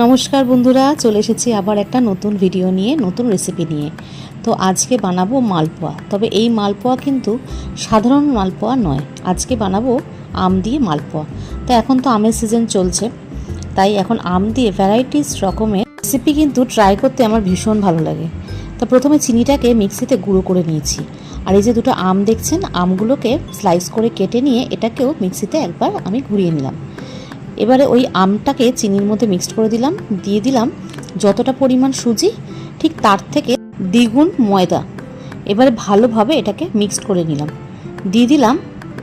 নমস্কার বন্ধুরা, চলে এসেছি আবার একটা নতুন ভিডিও নিয়ে, নতুন রেসিপি নিয়ে। তো আজকে বানাবো মালপোয়া। তবে এই মালপোয়া কিন্তু সাধারণ মালপোয়া নয়, আজকে বানাবো আম দিয়ে মালপোয়া। তো এখন তো আমের সিজন চলছে, তাই এখন আম দিয়ে ভ্যারাইটিস রকমের রেসিপি কিন্তু ট্রাই করতে আমার ভীষণ ভালো লাগে। তো প্রথমে চিনিটাকে মিক্সিতে গুঁড়ো করে নিয়েছি। আর এই যে দুটো আম দেখছেন, আমগুলোকে স্লাইস করে কেটে নিয়ে এটাকেও মিক্সিতে একবার আমি ঘুরিয়ে নিলাম। এবারে ওই আমটাকে চিনির মধ্যে মিক্সড করে দিলাম, দিয়ে দিলাম যতটা পরিমাণ সুজি, ঠিক তার থেকে দ্বিগুণ ময়দা। এবারে ভালোভাবে এটাকে মিক্সড করে নিলাম। দিয়ে দিলাম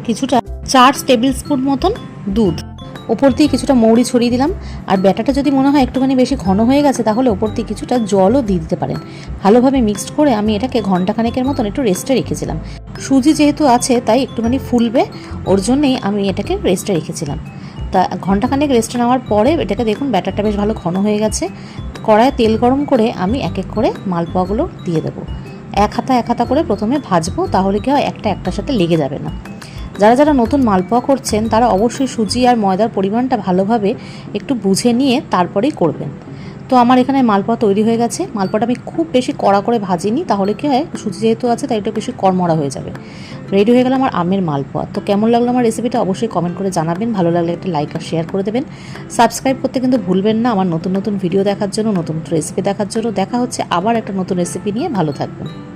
কিছুটা চার টেবিল স্পুন মতন দুধ। ওপর দিয়ে কিছুটা মৌরি ছড়িয়ে দিলাম। আর ব্যাটাটা যদি মনে হয় একটুখানি বেশি ঘন হয়ে গেছে, তাহলে ওপর দিয়ে কিছুটা জলও দিয়ে দিতে পারেন। ভালোভাবে মিক্সড করে আমি এটাকে ঘন্টাখানেকের মতন একটু রেস্টে রেখেছিলাম। সুজি যেহেতু আছে, তাই একটুখানি ফুলবে। ওর জন্যেই আমি এটাকে রেস্টে রেখেছিলাম। তা ঘন্টাখানেক রেস্ট নেওয়ার পরে এটাকে দেখুন ব্যাটারটা বেশ ভালো ঘন হয়ে গেছে। কড়ায় তেল গরম করে আমি এক এক করে মালপোয়াগুলো দিয়ে দেবো। এক হাতা এক হাতা করে প্রথমে ভাজবো তাহলে কি হয় একটা একটার সাথে লেগে যাবে না। যারা যারা নতুন মালপোয়া করছেন তারা অবশ্যই সুজি আর ময়দার পরিমাণটা ভালোভাবে একটু বুঝে নিয়ে তারপরেই করবেন। তো আমার এখানে মালপোয়া তৈরি হয়ে গেছে। মালপোয়াটা আমি খুব বেশি কড়া করে ভাজিনি, তাহলে কী হয়? সুজি যেহেতু আছে, তাই একটু বেশি কড়মড়া হয়ে যাবে। রেডি হয়ে গেল আমার আমের মালপোয়া। তো কেমন লাগল আমার রেসিপিটা অবশ্যই কমেন্ট করে জানাবেন। ভালো লাগলে একটা লাইক আর শেয়ার করে দেবেন। সাবস্ক্রাইব করতে কিন্তু ভুলবেন না। আমার নতুন নতুন ভিডিও দেখার জন্য, নতুন রেসিপি দেখার জন্য। দেখা হচ্ছে আবার একটা নতুন রেসিপি নিয়ে। ভালো থাকবেন।